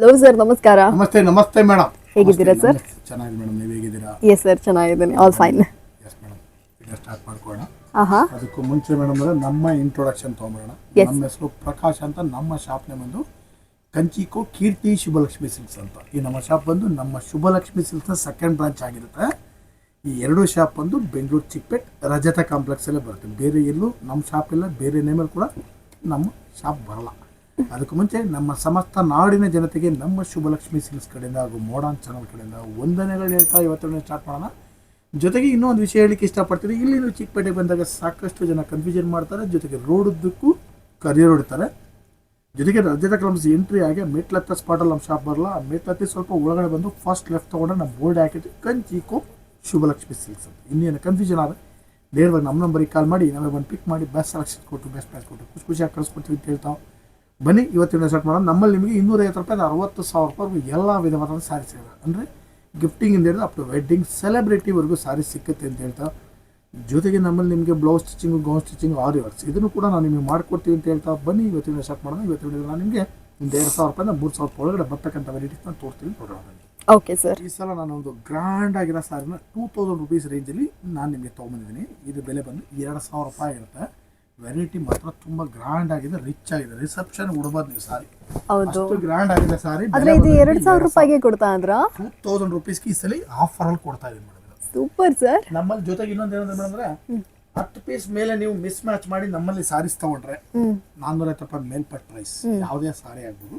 Hello sir ನಮಸ್ಕಾರ. ನಮಸ್ತೆ ನಮಸ್ತೆ ಮೇಡಮ್ ಹೇಗಿದ್ದೀರಾ ಸರ್? ಚೆನ್ನಾಗಿ ಮೇಡಮ್ ನೀವು ಹೇಗಿದ್ದೀರಾ? ಎಸ್ ಸರ್ ಚೆನ್ನಾಗಿದ್ದೀನಿ. ಆಲ್ ಫೈನ್ ಎಸ್ ಮೇಡಮ್ ಈಗ ಸ್ಟಾರ್ಟ್ ಮಾಡ್ಕೊಳ್ಳೋಣ. ಆಹಾ. ಅದಕ್ಕೂ ಮುಂಚೆ ಮೇಡಮ್ ಅಂದ್ರೆ ನಮ್ಮ ಇಂಟ್ರೊಡಕ್ಷನ್ ತೊಗೊಂಬಿಡೋಣ Yes. ನಮ್ಮ ಹೆಸರು ಪ್ರಕಾಶ್ ಅಂತ. ನಮ್ಮ ಶಾಪ್ನೇ ಬಂದು ಕಂಚಿಕೋ ಕೀರ್ತಿ ಶುಭಲಕ್ಷ್ಮಿ ಸಿಲ್ಕ್ಸ್ ಅಂತ. ಈ ನಮ್ಮ ಶಾಪ್ ಬಂದು ನಮ್ಮ ಶುಭಲಕ್ಷ್ಮಿ ಸಿಲ್ಕ್ಸ್ ಸೆಕೆಂಡ್ ಬ್ರಾಂಚ್ ಆಗಿರುತ್ತೆ. ಈ ಎರಡು ಶಾಪ್ ಬಂದು ಬೆಂಗಳೂರು ಚಿಕ್ಕಪೇಟ್ ರಜತ ಕಾಂಪ್ಲೆಕ್ಸಲ್ಲೇ ಬರುತ್ತೆ. ಬೇರೆ ಎಲ್ಲೂ ನಮ್ಮ ಶಾಪ್ ಇಲ್ಲ. ಬೇರೆ ನೇಮಲ್ಲಿ ಕೂಡ ನಮ್ಮ ಶಾಪ್ ಬರಲ್ಲ. ಅದಕ್ಕೂ ಮುಂಚೆ ನಮ್ಮ ಸಮಸ್ತ ನಾಡಿನ ಜನತೆಗೆ ನಮ್ಮ ಶುಭಲಕ್ಷ್ಮಿ ಸಿಲ್ಸ್ ಕಡೆಯಿಂದ ಹಾಗೂ ಮೋಡಾನ್ ಚಾನಲ್ ಕಡೆಯಿಂದ ವಂದನೆಗಳು ಹೇಳ್ತಾ ಇವತ್ತು ಸ್ಟಾರ್ಟ್ ಮಾಡೋಣ. ಜೊತೆಗೆ ಇನ್ನೊಂದು ವಿಷಯ ಹೇಳಿಕ್ಕೆ ಇಷ್ಟಪಡ್ತೀನಿ. ಇಲ್ಲಿ ನೀವು ಚಿಕ್ಕಪೇಟೆಗೆ ಬಂದಾಗ ಸಾಕಷ್ಟು ಜನ ಕನ್ಫ್ಯೂಷನ್ ಮಾಡ್ತಾರೆ. ಜೊತೆಗೆ ರೋಡ್ ಉದ್ದಕ್ಕೂ ಕರಿಯರ್ ಹೊಡಿತಾರೆ ಜೊತೆಗೆ ರಜತ ಕ್ರಮಸ್ ಎಂಟ್ರಿ ಆಗಿ ಮೆಟ್ಲತ್ತ ಸ್ಪಾಟಲ್ಲಿ ನಮ್ಮ ಶಾಪ್ ಬರಲ್ಲ. ಆ ಮೆಟ್ಲತ್ತಿ ಸ್ವಲ್ಪ ಒಳಗಡೆ ಬಂದು ಫಸ್ಟ್ ಲೆಫ್ಟ್ ತೊಗೊಂಡ್ರೆ ನಮ್ಮ ಬೋರ್ಡ್ ಹಾಕಿದ್ದು ಕೋಪ್, ಶುಭಲಕ್ಷ್ಮಿ ಸಿಲ್ಸ್ ಅಂತ. ಇನ್ನೇನು ಕನ್ಫ್ಯೂಷನ್ ಆದರೆ ನೇರವಾಗಿ ನಮ್ಮ ನಂಬರಿಗೆ ಕಾಲ್ ಮಾಡಿ ನಾವೇ ಬಂದು ಪಿಕ್ ಮಾಡಿ ಬೆಸ್ಟ್ ಸೆಲೆಕ್ಷನ್ ಕೊಟ್ಟು ಬೆಸ್ಟ್ ಪ್ರೈಸ್ ಕೊಟ್ಟು, ಖುಷಿ ಖುಷಿಯಾಗಿ ಕಳಿಸ್ಕೊಡ್ತೀವಿ ಅಂತ ಹೇಳ್ತಾವೆ. ಬನ್ನಿ ಇವತ್ತಿನ ಸ್ಟಾರ್ಟ್ ಮಾಡೋಣ. ನಮ್ಮಲ್ಲಿ ನಿಮಗೆ ಇನ್ನೂರೈವತ್ತು ರೂಪಾಯಿ ಅರವತ್ತು ಸಾವಿರ ರೂಪಾಯಿ ಎಲ್ಲ ವಿಧವಾದ ಸಾರಿ ಸಿಗುತ್ತೆ ಅಂದರೆ ಗಿಫ್ಟಿಂಗಿಂದ ಹಿಡಿದು ಅಪ್ ಟು ವೆಡ್ಡಿಂಗ್ ಸೆಲೆಬ್ರಿಟಿವರೆಗೂ ಸಾರಿ ಸಿಕ್ಕುತ್ತೆ ಅಂತ ಹೇಳ್ತಾ ಜೊತೆಗೆ ನಮ್ಮಲ್ಲಿ ನಿಮಗೆ blouse stitching gown stitching or yours ಇದನ್ನು ಕೂಡ ನಾನು ನಿಮಗೆ ಮಾಡಿಕೊಡ್ತೀವಿ ಅಂತ ಹೇಳ್ತಾ ಬನ್ನಿ ಇವತ್ತಿನ ಸ್ಟಾರ್ಟ್ ಮಾಡೋಣ. ಇವತ್ತು video ನಾನು ನಿಮಗೆ ಒಂದು ಎರಡು ಸಾವಿರ ರೂಪಾಯಿಂದ ಮೂರು ಸಾವಿರ ರೂಪಾಯಿ ಒಳಗಡೆ ಬರ್ತಕ್ಕಂಥ ವೆರೈಟೀಸ್ನ ತೋರಿಸ್ತೀನಿ ನೋಡೋಣ ಓಕೆ ಸರ್ ಈ ಸಲ ನಾನು ಒಂದು ಗ್ರ್ಯಾಂಡ್ ಆಗಿರೋ ಸಾರಿನ ಟೂ ತೌಸಂಡ್ ರುಪೀಸ್ ರೇಂಜಲ್ಲಿ ನಾನು ನಿಮಗೆ ತೊಗೊಂಬಂದಿದ್ದೀನಿ ಇದು ಬೆಲೆ ಬಂದು ಎರಡು ಸಾವಿರ ರೂಪಾಯಿ ಇರುತ್ತೆ. ವೆರೈಟಿ ಮಾತ್ರ ತುಂಬಾ ಗ್ರ್ಯಾಂಡ್ ಆಗಿದೆ ರಿಚ್ ಆಗಿದೆ. ರಿಸೆಪ್ಷನ್ ಉಡ್ಬೋದು ನೀವು ಸಾರಿ. ಹೌದು. ಅಷ್ಟು ಗ್ರ್ಯಾಂಡ್ ಆಗಿದೆ ಸಾರಿ. ಆದ್ರೆ ಇದು ಎರಡ್ ಸಾವಿರ ರೂಪಾಯಿಗೆ ಕೊಡ್ತಾ ಅಂದ್ರ? ಟೂ ತೌಸಂಡ್ ರುಪೀಸ್ ಈ ಸಲ ಅಲ್ಲಿ ಕೊಡ್ತಾ ಇದೀನಿ ಮೇಡಮ್ ಸೂಪರ್ ಸರ್ ನಮ್ಮಲ್ಲಿ ಜೊತೆಗೆ ಇನ್ನೊಂದು ಏನಂದ್ರೆ ಅಂದ್ರೆ ಹತ್ತು ಪೀಸ್ ಮೇಲೆ ನೀವು ಮಿಸ್ ಮ್ಯಾಚ್ ಮಾಡಿ ನಮ್ಮಲ್ಲಿ ಸಾರೀಸ್ ತಗೊಂಡ್ರೆ ನಾನ್ನೂರ ಐವತ್ತು ರೂಪಾಯಿ ಮೇಲ್ಪಟ್ಟ ಪ್ರೈಸ್ ಯಾವುದೇ ಸಾರಿ ಆಗ್ಬೋದು.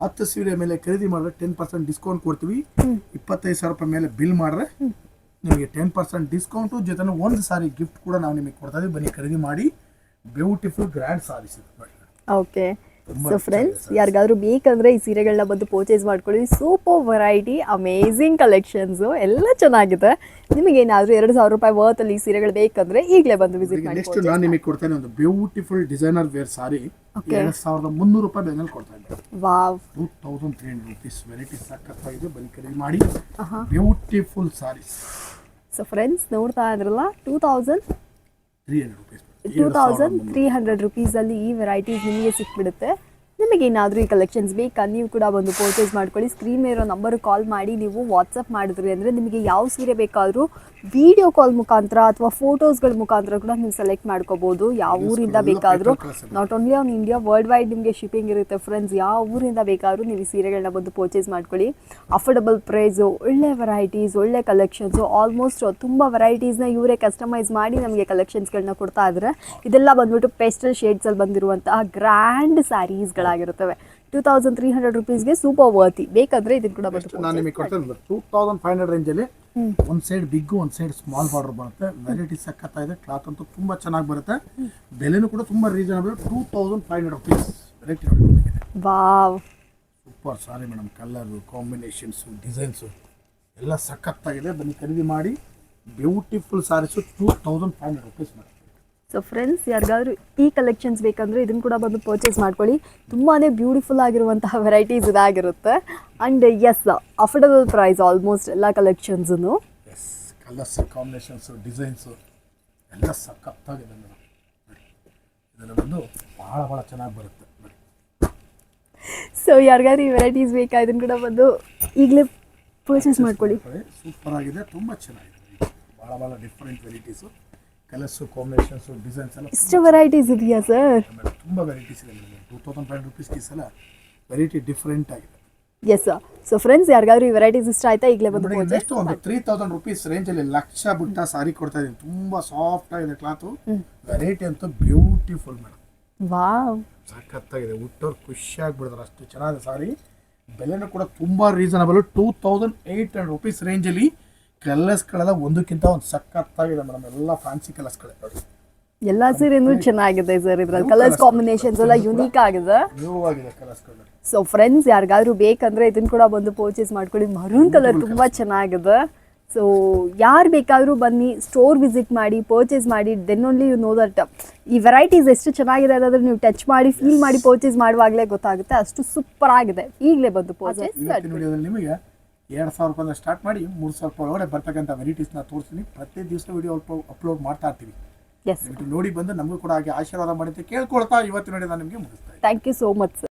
ಹತ್ತು ಸೀರೆ ಮೇಲೆ ಖರೀದಿ ಮಾಡಿದ್ರೆ ಟೆನ್ ಪರ್ಸೆಂಟ್ ಡಿಸ್ಕೌಂಟ್ ಕೊಡ್ತೀವಿ. ಇಪ್ಪತ್ತೈದು ಸಾವಿರ ರೂಪಾಯಿ ಮೇಲೆ ಬಿಲ್ ಮಾಡಿದ್ರೆ ನಿಮಗೆ ಟೆನ್ ಪರ್ಸೆಂಟ್ ಡಿಸ್ಕೌಂಟು ಜೊತೆ ಒಂದು ಸಾರಿ ಗಿಫ್ಟ್ ಕೂಡ ನಾವು ನಿಮಗೆ ಕೊಡ್ತಾ ಇದೀವಿ. ಬನ್ನಿ ಖರೀದಿ ಮಾಡಿ. Beautiful grand sarees okay so friends ಯಾರಿಗಾದ್ರೂ ಬೇಕಂದ್ರೆ ಈ ಸೀರೆಗಳನ್ನ ಬಂದು ಪರ್ಚೇಸ್ ಮಾಡ್ಕೊಳ್ಳಿ. ಸೂಪರ್ ವೆರೈಟಿ ಅಮೇಝಿಂಗ್ ಕಲೆಕ್ಷನ್ಸು ಎಲ್ಲ ಚೆನ್ನಾಗಿದೆ. ನಿಮಗೆ ಏನಾದರೂ ಎರಡು ಸಾವಿರ ರೂಪಾಯಿ ವರ್ತ್ ಅಲ್ಲಿ ಈ ಸೀರೆಗಳು ಬೇಕಂದ್ರೆ ಈಗಲೇ ಬಂದು ವಿಸಿಟ್ ಮಾಡಿ ನೆಕ್ಸ್ಟ್ ನಾನು ನಿಮಗೆ ಕೊಡ್ತೇನೆ ಒಂದು ಬ್ಯೂಟಿಫುಲ್ ಡಿಸೈನರ್ ವೇರ್ ಸಾರಿ ಎರಡು ಸಾವಿರದ ಮುನ್ನೂರು ರೂಪಾಯಿ ಬೆಲೆನಲ್ಲಿ ಕೊಡ್ತಾ ಇದ್ದೀನಿ wow two thousand three hundred rupees variety ಸಖತ್ತಾಗಿದೆ ಬನ್ನಿ ಖರೀದಿ ಮಾಡಿ. ಬ್ಯೂಟಿಫುಲ್ ಸಾರೀಸ್ ಸೊ ಫ್ರೆಂಡ್ಸ್ ನೋಡ್ತಾ ಇದ್ರಲ್ಲ two thousand three hundred rupees two thousand three hundred ರುಪೀಸಲ್ಲಿ ಈ ವೆರೈಟೀಸ್ ನಿಮಗೆ ಸಿಕ್ಬಿಡುತ್ತೆ. ನಿಮಗೆ ಏನಾದರೂ ಈ ಕಲೆಕ್ಷನ್ಸ್ ಬೇಕಾ? ನೀವು ಕೂಡ ಒಂದು ಪರ್ಚೇಸ್ ಮಾಡ್ಕೊಳ್ಳಿ. ಸ್ಕ್ರೀನ್ ಇರೋ ನಂಬರ್ ಕಾಲ್ ಮಾಡಿ. ನೀವು ವಾಟ್ಸಪ್ ಮಾಡಿದ್ರಿ ಅಂದರೆ ನಿಮಗೆ ಯಾವ ಸೀರೆ ಬೇಕಾದರೂ ವಿಡಿಯೋ ಕಾಲ್ ಮುಖಾಂತರ ಅಥವಾ ಫೋಟೋಸ್ಗಳ ಮುಖಾಂತರ ಕೂಡ ನೀವು ಸೆಲೆಕ್ಟ್ ಮಾಡ್ಕೋಬೋದು. ಯಾವ ಊರಿಂದ ಬೇಕಾದರೂ. Not only on India world wide ನಿಮಗೆ ಶಿಪ್ಪಿಂಗ್ ಇರುತ್ತೆ ಫ್ರೆಂಡ್ಸ್ ಯಾವ ಊರಿಂದ ಬೇಕಾದರೂ ನೀವು ಈ ಸೀರೆಗಳನ್ನ ಬಂದು ಪರ್ಚೇಸ್ ಮಾಡ್ಕೊಳ್ಳಿ. ಅಫೋರ್ಡಬಲ್ ಪ್ರೈಸು ಒಳ್ಳೆ ವೆರೈಟೀಸ್ ಒಳ್ಳೆ ಕಲೆಕ್ಷನ್ಸು ಆಲ್ಮೋಸ್ಟ್ ತುಂಬ ವೆರೈಟೀಸ್ನ ಇವರೇ ಕಸ್ಟಮೈಸ್ ಮಾಡಿ ನಮಗೆ ಕಲೆಕ್ಷನ್ಸ್ಗಳನ್ನ ಕೊಡ್ತಾ ಇದ್ರೆ. ಇದೆಲ್ಲ ಬಂದ್ಬಿಟ್ಟು ಪೇಸ್ಟಲ್ ಶೇಡ್ಸಲ್ಲಿ ಬಂದಿರುವಂತಹ ಗ್ರ್ಯಾಂಡ್ ಸ್ಯಾರೀಸ್ಗಳಾಗಿರುತ್ತವೆ ಟೂ ತೌಸಂಡ್ ತ್ರೀ ಹಂಡ್ರೆಡ್ ರುಪೀಸ್ಗೆ ಸೂಪರ್ ವರ್ತಿ ಬೇಕಾದ್ರೆ ಇದನ್ನು ಕೂಡ ಬಂದು ನಾನು ನಿಮಗೆ ಕೊಡ್ತೇನೆ. ಟೂ ತೌಸಂಡ್ ಫೈವ್ ಹಂಡ್ರೆಡ್ ರೇಂಜಲ್ಲಿ ಒಂದು ಸೈಡ್ ಬಿಗ್ ಒಂದು ಸೈಡ್ ಸ್ಮಾಲ್ ಬಾರ್ಡರ್ ಬರುತ್ತೆ. ವೆರೈಟಿ ಸಕ್ಕತ್ತಾಗಿದೆ ಕ್ಲಾತ್ ಅಂತೂ ತುಂಬ ಚೆನ್ನಾಗಿ ಬರುತ್ತೆ. ಬೆಲೆನೂ ಕೂಡ ತುಂಬ reasonable two thousand five hundred rupees rate wow. Super sari madam colour combinations designs ಎಲ್ಲ ಸಖತ್ತಾಗಿದೆ. ಬನ್ನಿ ಖರೀದಿ ಮಾಡಿ. Beautiful sarees two thousand five hundred rupees madam so friends ಯಾರಿಗಾದ್ರೂ ಈ ಕಲೆಕ್ಷನ್ಸ್ ಬೇಕಂದರೆ ಇದನ್ನು ಕೂಡ ಬಂದು ಪರ್ಚೇಸ್ ಮಾಡ್ಕೊಳ್ಳಿ. ತುಂಬಾ ಬ್ಯೂಟಿಫುಲ್ ಆಗಿರುವಂತಹ ವೆರೈಟೀಸ್ ಇದಾಗಿರುತ್ತೆ. And yes affordable price almost ಎಲ್ಲ ಕಲೆಕ್ಷನ್ಸೂ ಎಸ್ ಕಲರ್ಸ್ ಕಾಂಬಿನೇಷನ್ಸು ಡಿಸೈನ್ಸು ಎಲ್ಲ ಸಖತ್ತಾಗಿದೆ ಮೇಡಮ್ ಇದೆಲ್ಲ ಬಂದು ಭಾಳ ಭಾಳ ಚೆನ್ನಾಗಿ ಬರುತ್ತೆ ಸೊ ಯಾರಿಗಾದ್ರೂ ಈ ವೆರೈಟೀಸ್ ಬೇಕಾ? ಇದನ್ನು ಕೂಡ ಬಂದು ಈಗಲೇ ಪರ್ಚೇಸ್ ಮಾಡ್ಕೊಳ್ಳಿ. ಸೂಪರ್ ಆಗಿದೆ ತುಂಬ ಚೆನ್ನಾಗಿದೆ. ಭಾಳ ಭಾಳ different varieties colours combinations designs ಎಲ್ಲ ಇಷ್ಟು ವೆರೈಟೀಸ್ ಇದೆಯಾ ಸರ್ ಮೇಡಮ್ ತುಂಬ ವೆರೈಟೀಸ್ ಇದೆ ಮೇಡಮ್ ಟೂ ತೌಸಂಡ್ ಫೈವ್ ರುಪೀಸ್ಗೆ ಈ ಸಲ ವೆರೈಟಿ ಡಿಫ್ರೆಂಟ್ ಆಗಿದೆ. ಎಸ್ ಸರ್ ಸೊ ಫ್ರೆಂಡ್ಸ್ ಯಾರಿಗಾದ್ರೂ ಈ ವೆರೈಟೀಸ್ ಇಷ್ಟ ಆಯ್ತಾ ಈಗಲೇ ಬಂದು ನೋಡಿ ನೆಕ್ಸ್ಟ್ ಒಂದು ತ್ರೀ ತೌಸಂಡ್ ರುಪೀಸ್ ರೇಂಜಲ್ಲಿ ಲಕ್ಷ ಬುಟ್ಟ ಸಾರಿ ಕೊಡ್ತಾ ಇದ್ದೀನಿ. ತುಂಬ ಸಾಫ್ಟ್ ಆಗಿದೆ ಕ್ಲಾತು ವೆರೈಟಿ ಅಂತೂ ಬ್ಯೂಟಿಫುಲ್ ಮೇಡಮ್ ವಾವ್ ಸಖತ್ತಾಗಿದೆ ಹುಟ್ಟೋರು ಖುಷಿಯಾಗಿ ಬಿಡ್ತಾರೆ ಅಷ್ಟು ಚೆನ್ನಾಗಿದೆ ಸಾರಿ ಬೆಲೆನೂ ಕೂಡ ತುಂಬ reasonable two thousand eight hundred rupees ರೇಂಜಲ್ಲಿ ಕಲರ್ಸ್ಗಳೆಲ್ಲ ಒಂದಕ್ಕಿಂತ ಒಂದು ಸಖತ್ತಾಗಿದೆ ಮೇಡಮ್. ಎಲ್ಲ ಫ್ಯಾನ್ಸಿ ಕಲರ್ಸ್ಗಳೇ. ನೋಡಿ ಎಲ್ಲ ಸೀರೆನೂ ಚೆನ್ನಾಗಿದೆ ಸರ್. ಇದ್ರಲ್ಲಿ ಕಲರ್ಸ್ ಕಾಂಬಿನೇಷನ್ಸ್ ಎಲ್ಲ ಯುನೀಕ್ ಆಗಿದೆ. ನ್ಯೂ ಆಗಿದೆ ಕಲರ್ಸ್ಗಳು. ನೋಡಿ ಸೊ ಫ್ರೆಂಡ್ಸ್ ಯಾರಿಗಾದ್ರೂ ಬೇಕಂದ್ರೆ ಇದನ್ನ ಕೂಡ ಬಂದು ಪರ್ಚೇಸ್ ಮಾಡ್ಕೊಳ್ಳಿ. ಮರೂನ್ ಕಲರ್ ತುಂಬಾ ಚೆನ್ನಾಗಿದೆ. ಸೊ ಯಾರು ಬೇಕಾದರೂ ಬನ್ನಿ ಸ್ಟೋರ್ ವಿಸಿಟ್ ಮಾಡಿ ಪರ್ಚೇಸ್ ಮಾಡಿ then only you know that ಈ ವೆರೈಟೀಸ್ ಎಷ್ಟು ಚೆನ್ನಾಗಿದೆ ಅದಾದ್ರೆ ನೀವು ಟಚ್ ಮಾಡಿ ಫೀಲ್ ಮಾಡಿ ಪರ್ಚೇಸ್ ಮಾಡುವಾಗಲೇ ಗೊತ್ತಾಗುತ್ತೆ. ಅಷ್ಟು ಸೂಪರ್ ಆಗಿದೆ. ಈಗಲೇ ಬಂದು ಪರ್ಚೇಸ್ ನಿಮಗೆ ಎರಡು ಸಾವಿರ ರೂಪಾಯಿಂದ ಸ್ಟಾರ್ಟ್ ಮಾಡಿ ಮೂರು ಸಾವಿರ ರೂಪಾಯಿ ಒಳಗಡೆ ಬರ್ತಕ್ಕಂಥ ವೆರೈಟೀಸ್ನ ತೋರಿಸ್ತೀನಿ. ಪ್ರತಿ ದಿವಸ ವಿಡಿಯೋ ಅಪ್ಲೋಡ್ ಮಾಡ್ತಾ ಇರ್ತೀವಿ. ನೋಡಿ ಬಂದು ನಮಗೂ ಕೂಡ ಹಾಗೆ ಆಶೀರ್ವಾದ ಮಾಡಿದ್ದೆ ಕೇಳ್ಕೊಳ್ತಾ ಇವತ್ತಿನ ನೋಡಿ ನಾನು ನಿಮಗೆ ಮುಗಿಸ್ತಾ ಇದ್ದೀನಿ. Thank you so much sir